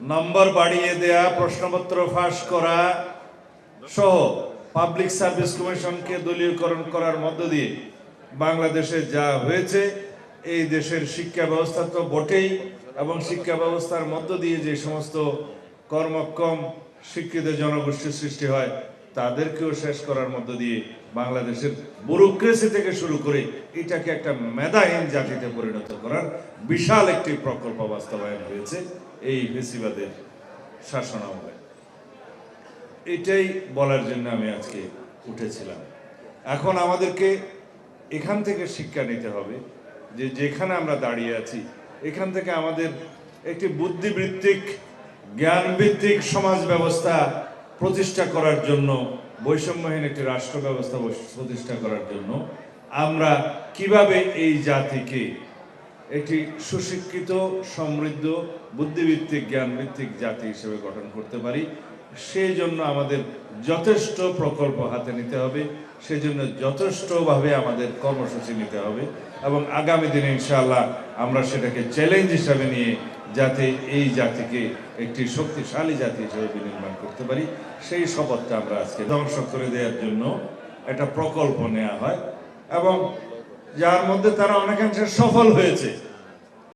নম্বর বাড়িয়ে দেয়া, প্রশ্নপত্র ফাঁস করা সহ পাবলিক সার্ভিস কমিশনকে দলীয়করণ করার মধ্য দিয়ে বাংলাদেশে যা হয়েছে, এই দেশের শিক্ষা ব্যবস্থা তো বটেই এবং শিক্ষা ব্যবস্থার মধ্য দিয়ে যে সমস্ত কর্মক্ষম শিক্ষিত জনগোষ্ঠীর সৃষ্টি হয় তাদেরকেও শেষ করার মধ্য দিয়ে বাংলাদেশের ব্যুরোক্রেসি থেকে শুরু করে এটাকে একটা মেধাহীন জাতিতে পরিণত করার বিশাল একটি প্রকল্প বাস্তবায়ন হয়েছে এই ফেসিবাদের শাসনামলে এটাই বলার জন্য আমি আজকে উঠেছিলাম। এখন আমাদেরকে এখান থেকে শিক্ষা নিতে হবে যে যেখানে আমরা দাঁড়িয়ে আছি, এখান থেকে আমাদের একটি বুদ্ধিবৃত্তিক জ্ঞানভিত্তিক সমাজ ব্যবস্থা প্রতিষ্ঠা করার জন্য, বৈষম্যহীন একটি রাষ্ট্র ব্যবস্থা প্রতিষ্ঠা করার জন্য, আমরা কীভাবে এই জাতিকে একটি সুশিক্ষিত, সমৃদ্ধ বুদ্ধিভিত্তিক জ্ঞানভিত্তিক জাতি হিসেবে গঠন করতে পারি? সেই জন্য আমাদের যথেষ্ট প্রকল্প হাতে নিতে হবে সেই জন্য যথেষ্টভাবে আমাদের কর্মসূচি নিতে হবে এবং আগামী দিনে ইনশাআল্লাহ আমরা সেটাকে চ্যালেঞ্জ হিসাবে নিয়ে যাতে এই জাতিকে একটি শক্তিশালী জাতি হিসেবে বিনির্মাণ করতে পারি। সেই শপথটা আমরা আজকে ধ্বংস করে দেওয়ার জন্য একটা প্রকল্প নেওয়া হয় এবং যার মধ্যে তারা অনেকাংশে সফল হয়েছে।